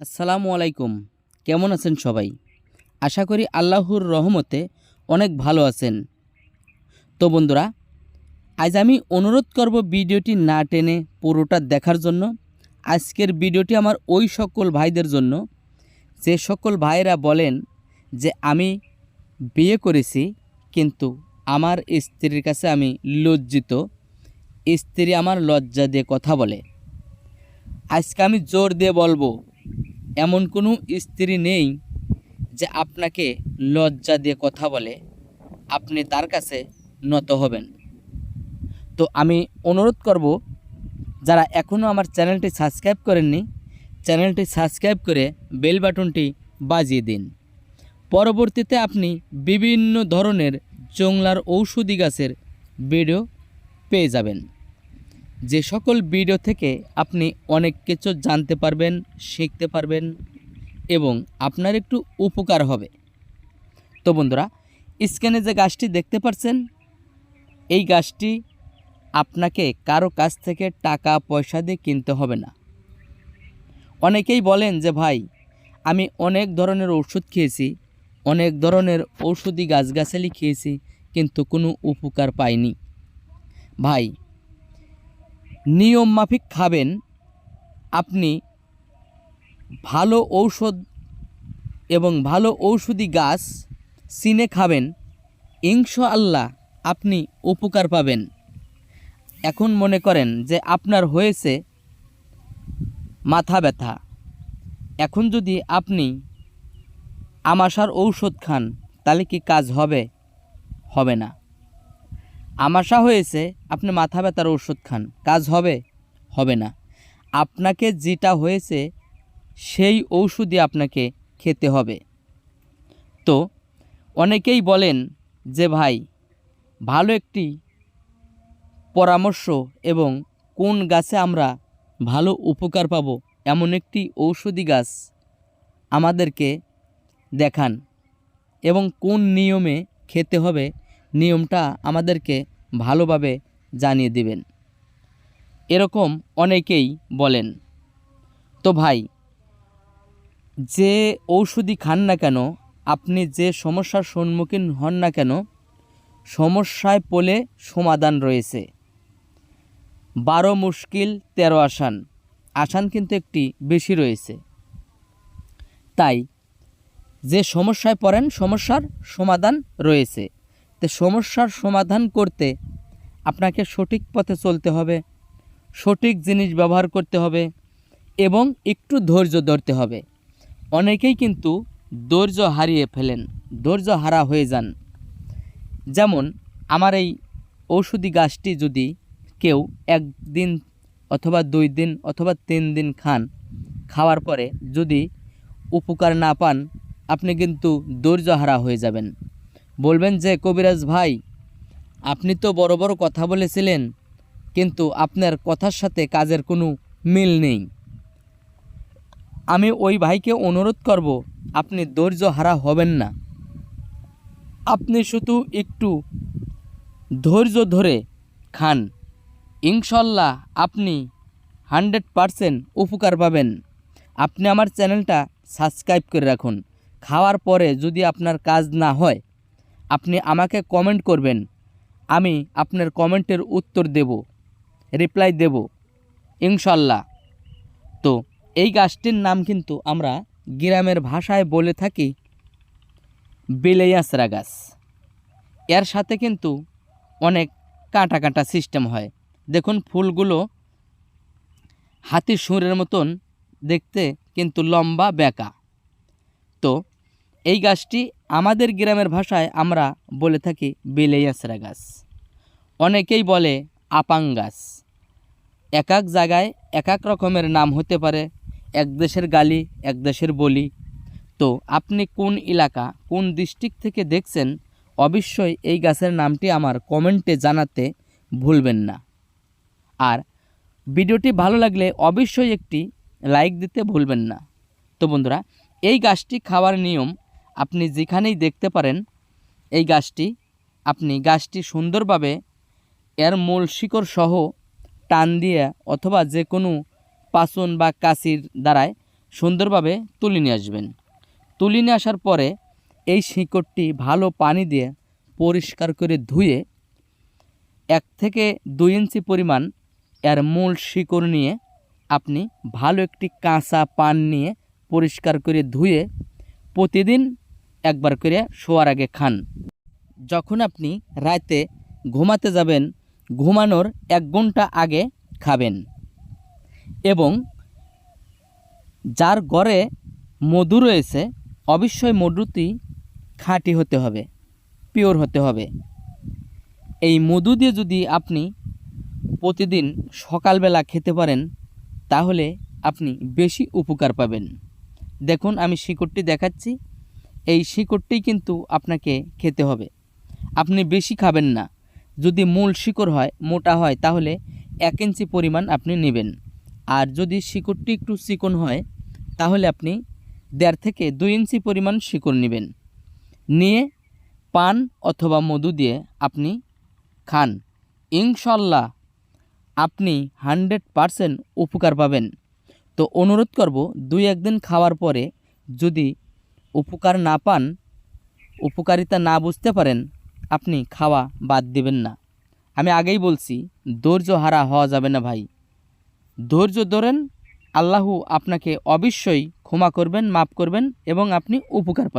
আসসালামু আলাইকুম। কেমন আছেন সবাই? আশা করি আল্লাহর রহমতে অনেক ভালো আছেন। তো বন্ধুরা, আজ আমি অনুরোধ করব ভিডিওটি না টেনে পুরোটা দেখার জন্য। আজকের ভিডিওটি আমার ওই সকল ভাইদের জন্য। যে সকল ভাইরা বলেন যে আমি বিয়ে করেছি, কিন্তু আমার স্ত্রীর কাছে আমি লজ্জিত। স্ত্রী আমার লজ্জা দিয়ে কথা বলে। আজকে আমি জোর দিয়ে বলব এমন কোনো স্ত্রী নেই যে আপনাকে লজ্জা দিয়ে কথা বলে, আপনি তার কাছে নত হবেন। তো আমি অনুরোধ করব, যারা এখনও আমার চ্যানেলটি সাবস্ক্রাইব করেননি, চ্যানেলটি সাবস্ক্রাইব করে বেল বাটনটি বাজিয়ে দিন। পরবর্তীতে আপনি বিভিন্ন ধরনের জংলার ঔষধি গাছের ভিডিও পেয়ে যাবেন। যে সকল ভিডিও থেকে আপনি অনেক কিছু জানতে পারবেন, শিখতে পারবেন এবং আপনার একটু উপকার হবে। তো বন্ধুরা স্ক্যানে যে গাছটি দেখতে পাচ্ছেন এই গাছটি আপনাকে কারও কাছ থেকে টাকা, পয়সা দিয়ে কিনতে হবে না। অনেকেই বলেন যে, ভাই, আমি অনেক ধরনের ওষুধ খেয়েছি, অনেক ধরনের ঔষধি গাছগাছালি খেয়েছি, কিন্তু কোনো উপকার পাইনি। ভাই নিয়ম মাফিক খাবেন, আপনি ভালো ঔষধ এবং ভালো ঔষধি গাছ চিনে খাবেন, ইনশাআল্লাহ আপনি উপকার পাবেন। এখন মনে করেন যে আপনার হয়েছে মাথা ব্যথা। এখন যদি আপনি আমাশার ঔষধ খান, তাহলে কি কাজ হবে? হবে না। আমাশা হয়েছে, আপনি মাথা ব্যথার ওষুধ খান। কাজ হবে? হবে না। আপনাকে যেটা হয়েছে, সেই ঔষধই আপনাকে খেতে হবে। তো, অনেকেই বলেন যে, ভাই, ভালো একটি পরামর্শ এবং কোন গাছে আমরা ভালো উপকার পাবো, এমন একটি ঔষধি গাছ আমাদেরকে দেখান এবং কোন নিয়মে খেতে হবে, নিয়মটা আমাদেরকে ভালোভাবে জানিয়ে দিবেন। এরকম অনেকেই বলেন। তো ভাই, যে ঔষধি খান না কেন, আপনি যে সমস্যার সম্মুখীন হন না কেন, সমস্যায় পড়লে সমাধান রয়েছে। বারো মুশকিল, তেরো আসান। আসান কিন্তু একটি বেশি রয়েছে। তাই, যে সমস্যায় পড়েন, সমস্যার সমাধান রয়েছে। তো সমস্যার সমাধান করতে আপনাকে সঠিক পথে চলতে হবে, সঠিক জিনিস ব্যবহার করতে হবে এবং একটু ধৈর্য ধরতে হবে। অনেকেই কিন্তু ধৈর্য হারিয়ে ফেলেন, ধৈর্য হারা হয়ে যান। যেমন আমার এই ঔষধি গাছটি যদি কেউ একদিন অথবা দুই দিন অথবা তিন দিন খান, খাওয়ার পরে যদি উপকার না পান, আপনি কিন্তু ধৈর্য হারা হয়ে যাবেন। বলবেন যে, কবিরাজ ভাই, আপনি তো বড় বড় কথা বলেছিলেন, কিন্তু আপনার কথার সাথে কাজের কোনো মিল নেই। আমি ওই ভাইকে অনুরোধ করব, আপনি ধৈর্য হারা হবেন না। আপনি শুধু একটু ধৈর্য ধরে খান। ইনশাল্লাহ আপনি হান্ড্রেড পারসেন্ট উপকার পাবেন। আপনি আমার চ্যানেলটা সাবস্ক্রাইব করে রাখুন। খাওয়ার পরে যদি আপনার কাজ না হয় আপনি আমাকে কমেন্ট করবেন। আমি আপনার কমেন্টের উত্তর দেব রিপ্লাই দেব, ইনশাল্লাহ। তো এই গাছটির নাম কিন্তু আমরা গ্রামের ভাষায় বলে থাকি বেলেয়াসরা গাছ। এর সাথে কিন্তু অনেক কাঁটা কাঁটা সিস্টেম হয়। দেখুন ফুলগুলো হাতির সুরের মতন দেখতে কিন্তু লম্বা বেঁকা। তো এই গাছটি আমাদের গ্রামের ভাষায় আমরা বলে থাকি বেলেয়াসরা গাছ। অনেকেই বলে আপাং গাছ। এক এক জায়গায় এক এক রকমের নাম হতে পারে, এক দেশের গালি, এক দেশের বলি। তো আপনি কোন এলাকা, কোন ডিস্ট্রিক্ট থেকে দেখছেন, অবশ্যই এই গাছের নামটি আমার কমেন্টে জানাতে ভুলবেন না। আর ভিডিওটি ভালো লাগলে অবশ্যই একটি লাইক দিতে ভুলবেন না। তো বন্ধুরা, এই গাছটি খাওয়ার নিয়ম আপনি যেখানেই দেখতে পারেন এই গাছটি, আপনি গাছটি সুন্দরভাবে এর মূল শিকড় সহ টান দিয়ে অথবা যে কোনো পাচন বা কাশির দ্বারায় সুন্দরভাবে তুলে নিয়ে আসবেন। তুলে নিয়ে আসার পরে এই শিকড়টি ভালো পানি দিয়ে পরিষ্কার করে ধুয়ে এক থেকে দুই ইঞ্চি পরিমাণ এর মূল শিকড় নিয়ে আপনি ভালো একটি কাঁচা পান নিয়ে পরিষ্কার করে ধুয়ে প্রতিদিন একবার করে শোয়ার আগে খান। যখন আপনি রাতে ঘুমাতে যাবেন, ঘুমানোর এক ঘণ্টা আগে খাবেন এবং যার গড়ে মধু রয়েছে, অবশ্যই মধুটি খাঁটি হতে হবে, পিওর হতে হবে। এই মধু দিয়ে যদি আপনি প্রতিদিন সকালবেলা খেতে পারেন, তাহলে আপনি বেশি উপকার পাবেন। দেখুন, আমি শিকড়টি দেখাচ্ছি। এই শিকড়টি কিন্তু আপনাকে খেতে হবে। আপনি বেশি খাবেন না। যদি মূল শিকড় হয়, মোটা হয়, তাহলে এক ইঞ্চি পরিমাণ আপনি নেবেন। আর যদি শিকড়টি একটু চিকন হয়, তাহলে আপনি দেড় থেকে দুই ইঞ্চি পরিমাণ শিকড় নেবেন। নিয়ে পান অথবা মধু দিয়ে আপনি খান। ইনশাল্লাহ আপনি হান্ড্রেড পারসেন্ট উপকার পাবেন। তো অনুরোধ করব দুই একদিন খাওয়ার পরে যদি উপকার না পান, উপকারিতা না বুঝতে পারেন, আপনি খাওয়া বাদ দিবেন না। আমি আগেই বলছি, ধৈর্য হারা হওয়া যাবে না ভাই। ধৈর্য ধরেন, আল্লাহ আপনাকে অবশ্যই ক্ষমা করবেন, মাফ করবেন এবং আপনি উপকার পাবেন।